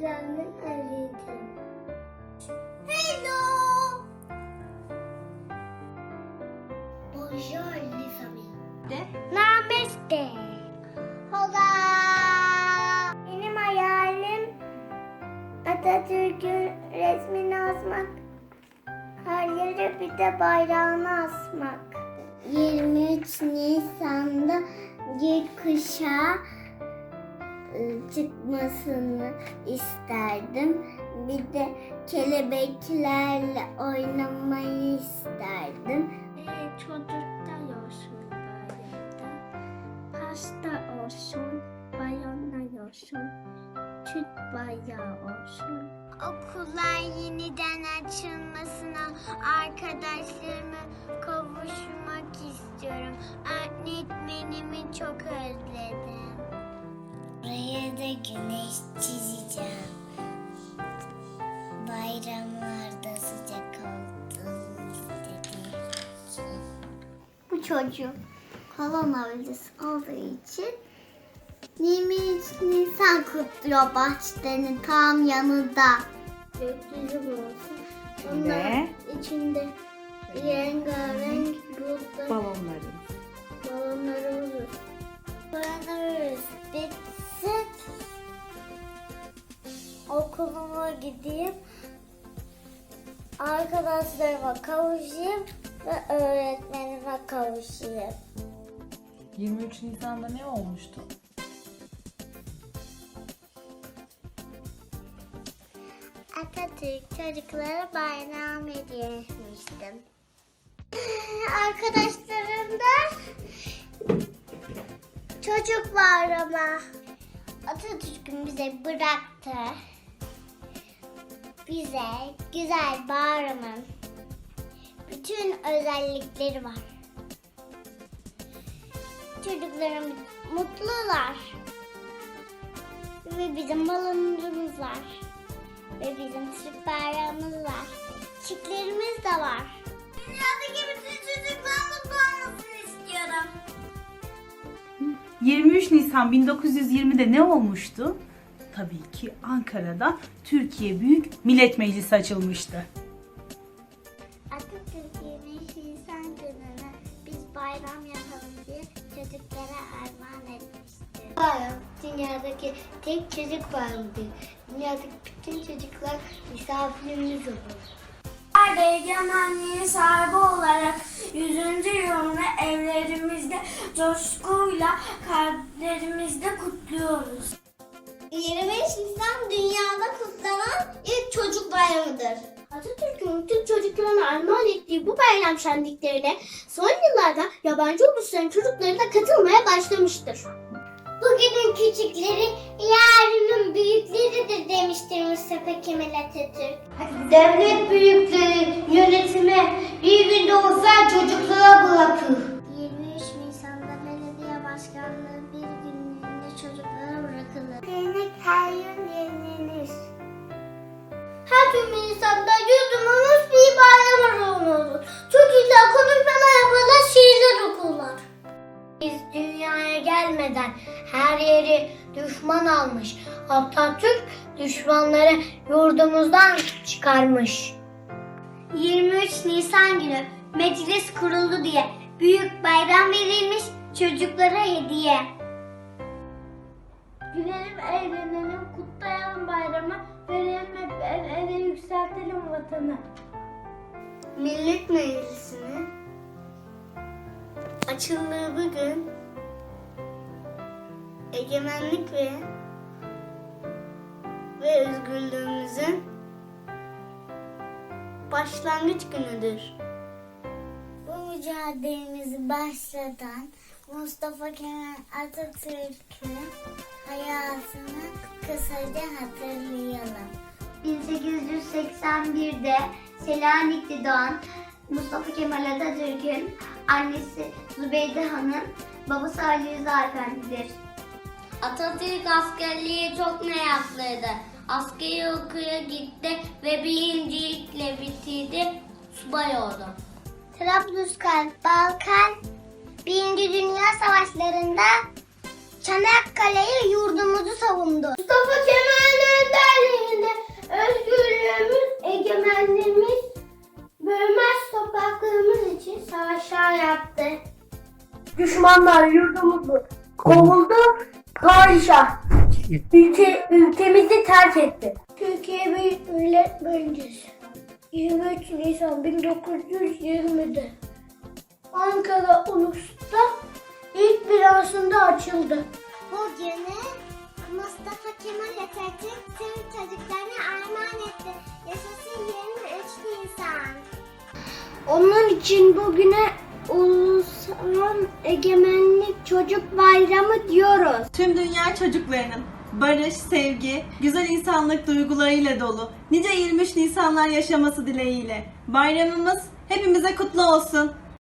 Güzellik Ali'ydim. Hello! Bonjour les amis. De. Namaste. Hola. Benim hayalim Atatürk'ün resmini asmak. Her yere bir de bayrağını asmak. 23 Nisan'da gökkuşağı çıkmasını isterdim. Bir de kelebeklerle oynamayı isterdim. çocuklar olsun bayramda. Pasta olsun, balonlar olsun, tüt bayrağı olsun. Okullar yeniden açılmasına arkadaşlarıma kavuşmak istiyorum. Öğretmenimi çok özledim. Buraya da güneş çizeceğim. Bayramlarda sıcak olduğunu istediğim. Bu çocuk kolon avcısı olduğu için 23 Nisan kutluyor bahçenin tam yanında. Gökyüzü olsun. Onların içinde rengarenk bulutlar Balonların. Gideyim. Arkadaşlarıma kavuşayım ve öğretmenime kavuşayım. 23 Nisan'da ne olmuştu? Atatürk çocuklara bayram hediye etmiştim. Arkadaşlarım da çocuk bayramı Atatürk'ün bize bıraktı. Bize güzel bayramın bütün özellikleri var. Çocuklarım mutlular. Ve bizim balonlarımız var. Ve bizim Türk bayrağımız var. Çiçeklerimiz de var. Dünyadaki bütün çocuklar mutlu olmasını istiyorum. 23 Nisan 1920'de ne olmuştu? Tabii ki Ankara'da Türkiye Büyük Millet Meclisi açılmıştı. Atatürk 23 Nisan gününü biz bayram yapalım diye çocuklara armağan etmiştir. Bayram dünyadaki tek çocuk bayramıdır. Dünyadaki bütün çocuklar misafirimiz olur. Nerede egemenliğin sahibi olarak 100. yılını evlerimizde coşkuyla kalplerimizde kutluyoruz. 23 Nisan dünyada kutlanan ilk çocuk bayramıdır. Atatürk'ün tüm çocuklarına armağan ettiği bu bayram şenliklerine son yıllarda yabancı ulusların çocukları da katılmaya başlamıştır. Bugünün küçükleri yarının büyükleridir demiştir Mustafa Kemal Atatürk. Devlet büyükleri yönetimi bir günde olsa çocuklara bırakır. Her gün Nisan'da yurdumumuz bir bayram olur. Çok güzel konuşmalar yaparlar, şiirler okurlar. Biz dünyaya gelmeden her yeri düşman almış. Atatürk düşmanları yurdumuzdan çıkarmış. 23 Nisan günü meclis kuruldu diye büyük bayram verilmiş çocuklara hediye. Gülelim, eğlenelim, kutlayalım bayramı, vatanı. Millet Meclisi'nin açıldığı bugün egemenlik ve ve özgürlüğümüzün başlangıç günüdür. Bu mücadelemizi başlatan Mustafa Kemal Atatürk'ün hayatını kısaca hatırlayalım. 1881'de Selanik'te doğan Mustafa Kemal Atatürk'ün annesi Zübeyde Hanım, babası Ali Rıza Efendi'dir. Atatürk askerliği çok meraklıydı. Askeri okuya gitti ve birincilikle bitirdi, subay oldu. Trablusgarp, Balkan, Birinci Dünya Savaşlarında Çanakkale'yi yurdumuzu savundu. Mustafa Kemal'in önderliğinde özgürlüğümüz, egemenliğimiz, bölmez topraklarımız için savaşlar yaptı. Düşmanlar yurdumuzu kovuldu, padişah ülke, ülkemizi terk etti. Türkiye Büyük Millet Meclisi 23 Nisan 1920'de Ankara Ulus'ta ilk binasında açıldı. Bugünü Mustafa Kemal Atatürk Onun için bugüne Ulusal Egemenlik Çocuk Bayramı diyoruz. Tüm dünya çocuklarının barış, sevgi, güzel insanlık duygularıyla dolu nice 23 Nisanlar yaşaması dileğiyle. Bayramımız hepimize kutlu olsun.